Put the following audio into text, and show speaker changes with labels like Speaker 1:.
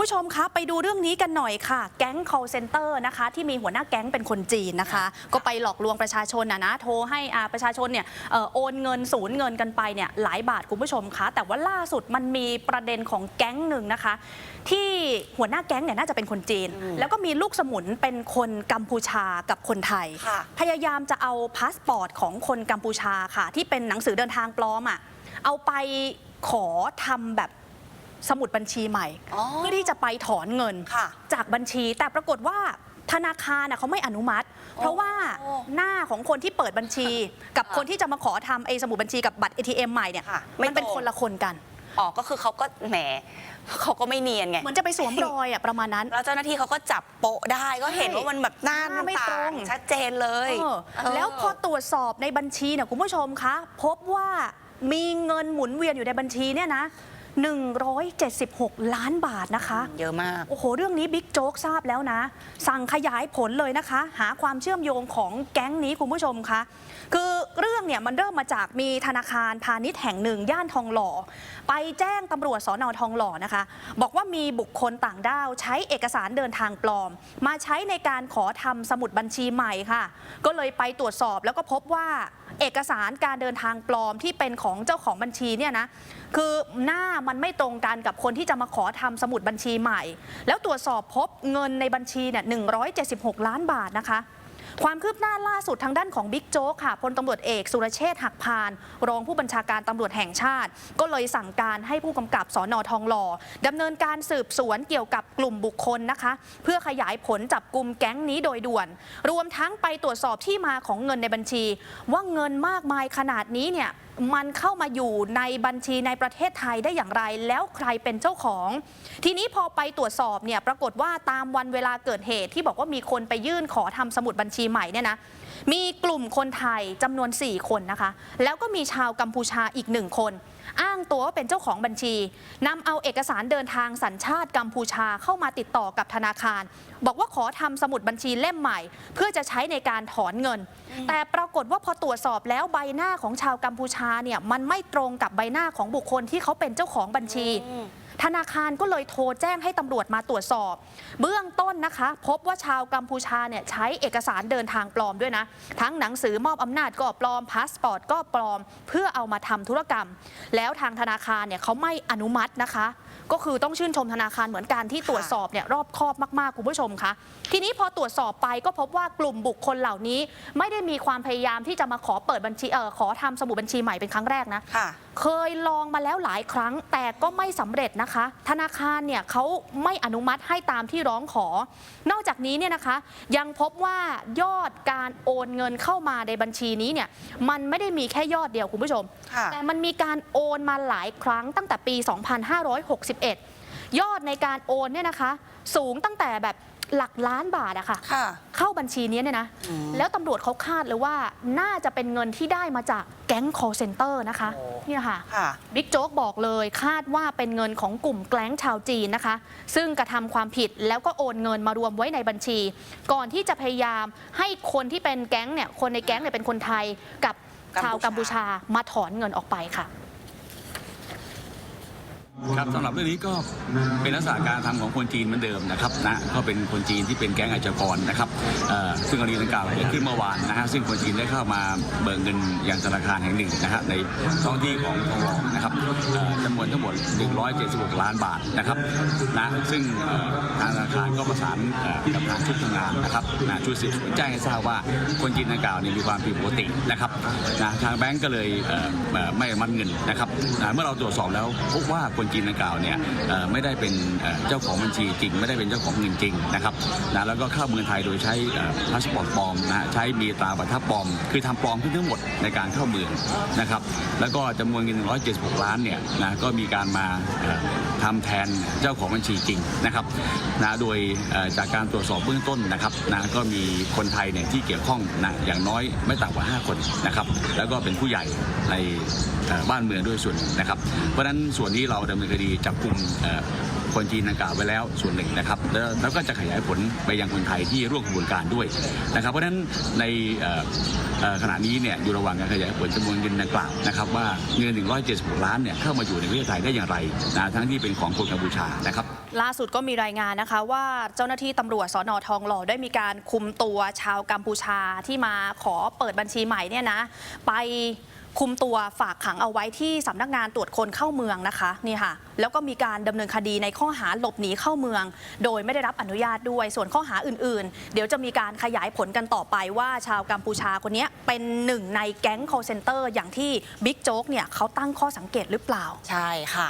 Speaker 1: ผู้ชมคะไปดูเรื่องนี้กันหน่อยค่ะ แก๊ง call center นะคะ ที่มีหัวหน้าแก๊งเป็นคนจีนนะคะ ก็ไปหลอกลวงประชาชนนะนะโทรให้อ่าประชาชนเนี่ยเอ่อโอนเงินสูญเงินกันไปเนี่ยหลายบาทคุณผู้ชมคะแต่ว่าล่าสุดมันมีประเด็นของแก๊งหนึ่งนะคะ ที่หัวหน้าแก๊งเนี่ยน่าจะเป็นคนจีน แล้วก็มีลูกสมุนเป็นคนกัมพูชากับคนไทย
Speaker 2: ค่ะ
Speaker 1: พยายามจะเอาพาสปอร์ตของคนกัมพูชาค่ะ ที่เป็นหนังสือเดินทางปลอมอะเอาไปขอทำแบบ สมุดบัญชีใหม่
Speaker 2: อ๋อ
Speaker 1: เพื่อที่จะไปถอนเงิน
Speaker 2: ค่ะ
Speaker 1: จากบัญชีแต่ปรากฏว่าธนาคารน่ะเขาไม่อนุมัติ เพราะว่า
Speaker 2: โอ้
Speaker 1: หน้าของคนที่เปิดบัญชี กับ
Speaker 2: ค่ะ
Speaker 1: คนที่จะมาขอทำไอ้สมุดบัญชีกับบัตร ATM ใหม่เนี่ย
Speaker 2: ค่ะไม่
Speaker 1: มันเป็น
Speaker 2: ตรง
Speaker 1: คนละคนกัน
Speaker 2: อ๋อก็คือเขาก็แหมเขาก็ไม่เนียนไง
Speaker 1: เหมือนจะไปสวมรอยอะประมาณนั้น
Speaker 2: แล้วเจ้าหน้าที่เขาก็จับโปะได้ก็เห็น
Speaker 1: ใช่
Speaker 2: ว่ามันแบบหน้า
Speaker 1: หน้าไม่
Speaker 2: ต่า
Speaker 1: ตรง
Speaker 2: ชัดเจนเลย
Speaker 1: เออ
Speaker 2: เออ
Speaker 1: แล้วพอตรวจสอบในบัญชีเนี่ยคุณผู้ชมคะ พบว่ามีเงินหมุนเวียนอยู่ในบัญชีเนี่ยนะ 176 ล้านบาทนะคะ
Speaker 2: เยอะมาก
Speaker 1: โอ้โห เรื่องนี้บิ๊กโจ๊กทราบแล้วนะ สั่งขยายผลเลยนะคะ หาความเชื่อมโยงของแก๊งนี้คุณผู้ชมคะคือเรื่องเนี่ยมันเริ่มมาจากมีธนาคารพาณิชย์แห่งหนึ่งย่านทองหล่อ ไปแจ้งตำรวจสอนอทองหล่อนะคะ บอกว่ามีบุคคลต่างด้าว ใช้เอกสารเดินทางปลอม มาใช้ในการขอทำสมุดบัญชีใหม่ค่ะ ก็เลยไปตรวจสอบแล้วก็พบว่า เอกสารการเดินทางปลอมที่เป็นของเจ้าของบัญชีเนี่ยนะคือหน้ามันไม่ตรงกันกับคนที่จะมาขอทำสมุดบัญชีใหม่ แล้วตรวจสอบพบเงินในบัญชีเนี่ย176 ล้านบาทนะคะ ความคืบหน้าล่าสุดทางด้านของบิ๊กโจ๊กค่ะพลตำรวจเอกสุรเชษฐ์หักพาน รองผู้บัญชาการตำรวจแห่งชาติ ก็เลยสั่งการให้ผู้กำกับสอนอทองหล่อดำเนินการสืบสวนเกี่ยวกับกลุ่มบุคคลนะคะ เพื่อขยายผลจับกลุ่มแก๊งนี้โดยด่วน รวมทั้งไปตรวจสอบที่มาของเงินในบัญชี ว่าเงินมากมายขนาดนี้เนี่ยมันเข้ามาอยู่ในบัญชีในประเทศไทยได้อย่างไร แล้วใครเป็นเจ้าของ ทีนี้พอไปตรวจสอบเนี่ยปรากฏว่าตามวันเวลาเกิดเหตุที่บอกว่ามีคนไปยื่นขอทำสมุดบัญชีใหม่เนี่ยนะ มีกลุ่มคนไทยจำนวน 4 คนนะคะ แล้วก็มีชาวกัมพูชาอีกหนึ่งคน อ้างตัวว่าเป็นเจ้าของบัญชีนำเอาเอกสารเดินทางสัญชาติกัมพูชาเข้ามาติดต่อกับธนาคาร บอกว่าขอทำสมุดบัญชีเล่มใหม่ เพื่อจะใช้ในการถอนเงิน แต่ปรากฏว่าพอตรวจสอบแล้วใบหน้าของชาวกัมพูชาเนี่ยมันไม่ตรงกับใบหน้าของบุคคลที่เขาเป็นเจ้าของบัญชี ธนาคารก็เลยโทรแจ้งให้ตำรวจมาตรวจสอบ เบื้องต้นนะคะ พบว่าชาวกัมพูชาเนี่ยใช้เอกสารเดินทางปลอมด้วยนะ ทั้งหนังสือมอบอำนาจก็ปลอมพาสปอร์ตก็ปลอม เพื่อเอามาทำธุรกรรม แล้วทางธนาคารเนี่ยเขาไม่อนุมัตินะคะ ก็คือต้องชื่นชมธนาคารเหมือนกันที่ตรวจสอบเนี่ยรอบคอบมากๆคุณผู้ชมคะทีนี้พอตรวจสอบไปก็พบว่ากลุ่มบุคคลเหล่านี้ ไม่ได้มีความพยายามที่จะมาขอเปิดบัญชีเออขอทำสมุดบัญชีใหม่เป็นครั้งแรกนะ
Speaker 2: ค่ะ
Speaker 1: เคยลองมาแล้วหลายครั้งแต่ก็ไม่สำเร็จนะคะ ธนาคารเนี่ยเขาไม่อนุมัติให้ตามที่ร้องขอ นอกจากนี้เนี่ยนะคะ ยังพบว่ายอดการโอนเงินเข้ามาในบัญชีนี้เนี่ยมันไม่ได้มีแค่ยอดเดียวคุณผู้ชม
Speaker 2: ค่ะ
Speaker 1: แต่มันมีการโอนมาหลายครั้งตั้งแต่ปี2561ยอดในการโอนเนี่ยนะคะ สูงตั้งแต่แบบหลักล้านบาทอะค่ะ
Speaker 2: ค่ะ
Speaker 1: เข้าบัญชีนี้เนี่ยนะ
Speaker 2: อืม
Speaker 1: แล้วตำรวจเขาคาดเลยว่าน่าจะเป็นเงินที่ได้มาจากแก๊ง call center นะคะ
Speaker 2: โอ้
Speaker 1: เนี่ยค่ะ
Speaker 2: ค่ะ
Speaker 1: บิ๊กโจ๊กบอกเลยคาดว่าเป็นเงินของกลุ่มแก๊งชาวจีนนะคะ ซึ่งกระทำความผิดแล้วก็โอนเงินมารวมไว้ในบัญชี ก่อนที่จะพยายามให้คนที่เป็นแก๊งเนี่ยคนในแก๊งเนี่ยเป็นคนไทยกับชาว
Speaker 2: กั
Speaker 1: กัม
Speaker 2: มพู
Speaker 1: พูชา
Speaker 2: ชา
Speaker 1: มาถอนเงินออกไปค่ะ
Speaker 3: ครับสำหรับเรื่องนี้ก็เป็นลักษณะการทำของคนจีนเหมือนเดิมนะครับนะก็เป็นคนจีนที่เป็นแก๊งอาชญากรนะครับเอ่อซึ่งกรณีดังกล่าวเกิดขึ้นเมื่อวานนะฮะซึ่งคนจีนได้เข้ามาเบิกเงินยังธนาคารแห่งหนึ่งนะฮะในท้องที่ของทองหล่อนะครับจำนวนทั้งหมด 176 ล้านบาทนะครับนะซึ่งทางธนาคารก็ประสานเอ่อกับทางชุดทำงานนะครับนะชุดสืบสวนแจ้งให้ทราบว่าคนจีนดังกล่าวนี่มีความผิดปกตินะครับนะทางแบงก์ก็เลยไม่มัดเงินนะครับนะเมื่อเราตรวจสอบแล้วพบว่าคนจีนดังกล่าวเนี่ยไม่ได้เป็นเจ้าของบัญชีจริง ไม่ได้เป็นเจ้าของเงินจริงนะครับนะแล้วก็เข้าเมืองไทยโดยใช้พาสปอร์ตปลอมนะใช้มีตราประทับปลอม คือทำปลอมขึ้นทั้งหมดในการเข้าเมืองนะครับแล้วก็จำนวนเงิน176 ล้านเนี่ยนะก็มีการมา ทำแทนเจ้าของบัญชีจริงนะครับนะโดยจากการตรวจสอบเบื้องต้นนะครับนะก็มีคนไทยเนี่ยที่เกี่ยวข้องนะอย่างน้อยไม่ต่ำกว่า 5 คนนะครับ แล้วก็เป็นผู้ใหญ่ในบ้านเมืองด้วยส่วนนะครับ เพราะฉะนั้นส่วนนี้เราดำเนินคดีจับกลุ่ม คนจีนดังกล่าวไว้แล้วส่วนหนึ่งนะครับแล้วแล้วก็จะขยายผลไปยังคนไทยที่ร่วมกระบวนการด้วยนะครับเพราะฉะนั้นในเอ่อเอ่อขณะนี้เนี่ยอยู่ระหว่างการขยายผลจำนวนเงินดังกล่าวนะครับว่าเงิน 176 ล้านเนี่ยเข้ามาอยู่ในประเทศไทยได้อย่างไรนะทั้งที่เป็นของคนกัมพูชานะครับ
Speaker 1: ล่าสุดก็มีรายงานนะคะว่าเจ้าหน้าที่ตำรวจสอนอทองหล่อได้มีการคุมตัวชาวกัมพูชาที่มาขอเปิดบัญชีใหม่เนี่ยนะไป คุมตัวฝากขังเอาไว้ที่สำนักงานตรวจคนเข้าเมืองนะคะนี่ค่ะ แล้วก็มีการดำเนินคดีในข้อหาหลบหนีเข้าเมือง โดยไม่ได้รับอนุญาตด้วย ส่วนข้อหาอื่นๆ เดี๋ยวจะมีการขยายผลกันต่อไปว่าชาวกัมพูชาคนนี้เป็นหนึ่งในแก๊ง call center อย่างที่บิ๊กโจ๊กเนี่ยเขาตั้งข้อสังเกตหรือเปล่า
Speaker 2: ใช่ค่ะ